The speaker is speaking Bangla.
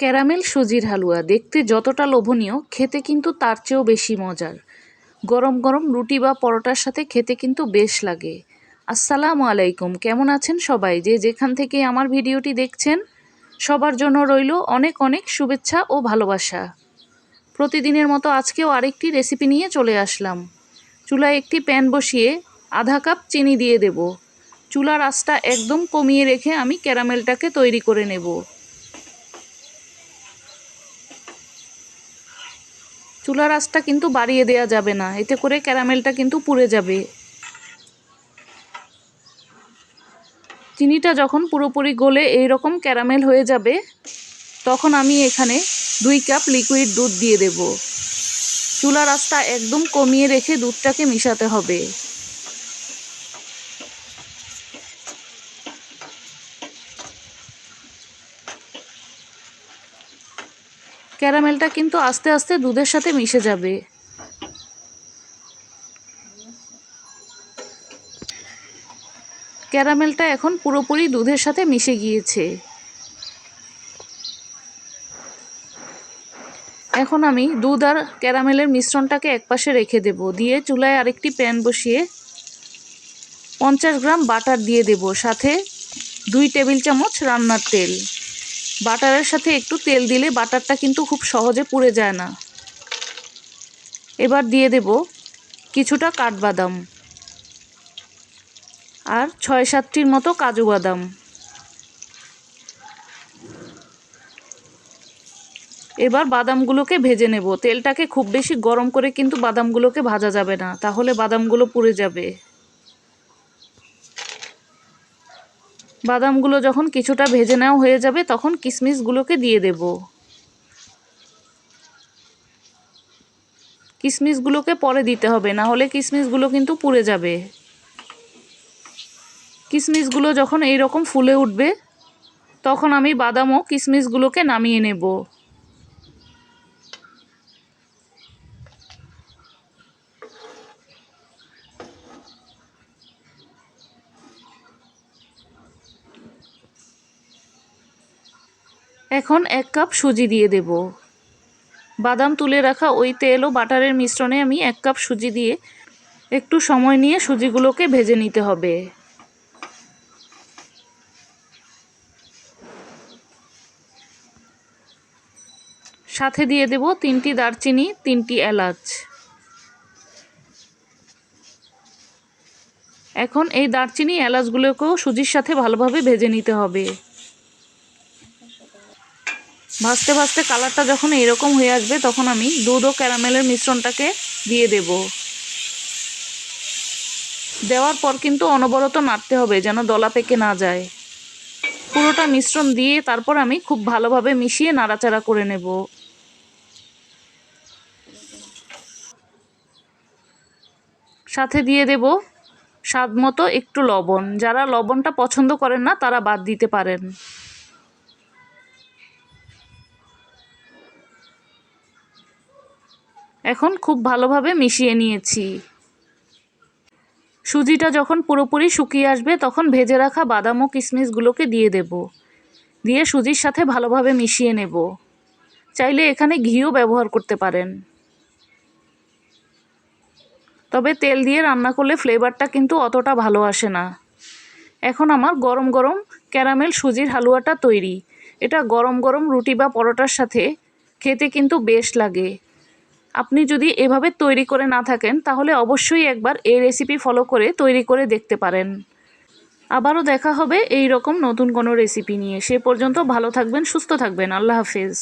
ক্যারামেল সুজির হালুয়া দেখতে যতটা লোভনীয়, খেতে কিন্তু তার চেয়েও বেশি মজার। গরম গরম রুটি বা পরোটার সাথে খেতে কিন্তু বেশ লাগে। আসসালামু আলাইকুম, কেমন আছেন সবাই? যে যেখান থেকে আমার ভিডিওটি দেখছেন, সবার জন্য রইল অনেক অনেক শুভেচ্ছা ও ভালোবাসা। প্রতিদিনের মতো আজকেও আরেকটি রেসিপি নিয়ে চলে আসলাম। চুলায় একটি প্যান বসিয়ে আধা কাপ চিনি দিয়ে দেব। চুলার আঁচটা একদম কমিয়ে রেখে আমি ক্যারামেলটাকে তৈরি করে নেব। চুলার আঁচটা কিন্তু বাড়িয়ে দেওয়া যাবে না। এতে করে ক্যারামেলটা কিন্তু পুড়ে যাবে। চিনিটা যখন পুরোপুরি গলে এই রকম ক্যারামেল হয়ে যাবে, তখন আমি এখানে দুই কাপ লিকুইড দুধ দিয়ে দেব। চুলার আঁচটা একদম কমিয়ে রেখে দুধটাকে মিশাতে হবে। ক্যারামেলটা কিন্তু আস্তে আস্তে দুধের সাথে মিশে যাবে। ক্যারামেলটা এখন পুরোপুরি দুধের সাথে মিশে গিয়েছে। এখন আমি দুধ আর ক্যারামেলের মিশ্রণটাকে একপাশে রেখে দেব। দিয়ে চুলায় আরেকটি প্যান বসিয়ে পঞ্চাশ গ্রাম বাটার দিয়ে দেব। সাথে দুই টেবিল চামচ রান্নার তেল। বাটারের সাথে একটু তেল দিলে বাটারটা কিন্তু খুব সহজে পুড়ে যায় না। এবার দিয়ে দেব কিছুটা কাঠবাদাম আর ছয় সাতটির মতো কাজু বাদাম। এবার বাদামগুলোকে ভেজে নেব। তেলটাকে খুব বেশি গরম করে কিন্তু বাদামগুলোকে ভাজা যাবে না, তাহলে বাদামগুলো পুড়ে যাবে। বাদামগুলো যখন কিছুটা ভেজে নেওয়া হয়ে যাবে, তখন কিশমিশগুলোকে দিয়ে দেব। কিশমিশগুলোকে পরে দিতে হবে, না হলে কিশমিশগুলো কিন্তু পুড়ে যাবে। কিশমিশগুলো যখন এই রকম ফুলে উঠবে, তখন আমি বাদামও কিশমিশগুলোকে নামিয়ে নেব। এখন এক কাপ সুজি দিয়ে দেব। বাদাম তুলে রাখা ওই তেল ও বাটারের মিশ্রণে আমি এক কাপ সুজি দিয়ে একটু সময় নিয়ে সুজিগুলোকে ভেজে নিতে হবে। সাথে দিয়ে দেব তিনটি দারচিনি, তিনটি এলাচ। এখন এই দারচিনি, এলাচগুলোকেও সুজির সাথে ভালোভাবে ভেজে নিতে হবে। ভাজতে ভাজতে কালারটা যখন এরকম হয়ে আসবে, তখন আমি দুধ ও ক্যারামেলের মিশ্রণটাকে দিয়ে দেব। দেওয়ার পর কিন্তু অনবরত নাড়তে হবে যেন দলা পেকে না যায়। পুরোটা মিশ্রণ দিয়ে তারপর আমি খুব ভালোভাবে মিশিয়ে নাড়াচাড়া করে নেব। সাথে দিয়ে দেব স্বাদ মতো একটু লবণ। যারা লবণটা পছন্দ করেন না, তারা বাদ দিতে পারেন। এখন খুব ভালোভাবে মিশিয়ে নিয়েছি। সুজিটা যখন পুরোপুরি শুকিয়ে আসবে, তখন ভেজে রাখা বাদাম ও কিশমিশগুলোকে দিয়ে দেব। দিয়ে সুজির সাথে ভালোভাবে মিশিয়ে নেব। চাইলে এখানে ঘিও ব্যবহার করতে পারেন। তবে তেল দিয়ে রান্না করলে ফ্লেভারটা কিন্তু অতটা ভালো আসে না। এখন আমার গরম গরম ক্যারামেল সুজির হালুয়াটা তৈরি। এটা গরম গরম রুটি বা পরোটার সাথে খেতে কিন্তু বেশ লাগে। আপনি যদি এভাবে তৈরি করে না থাকেন, তাহলে অবশ্যই একবার এই রেসিপি ফলো করে তৈরি করে দেখতে পারেন। আবারও দেখা হবে এই রকম নতুন কোনো রেসিপি নিয়ে। সে পর্যন্ত ভালো থাকবেন, সুস্থ থাকবেন। আল্লাহ হাফেজ।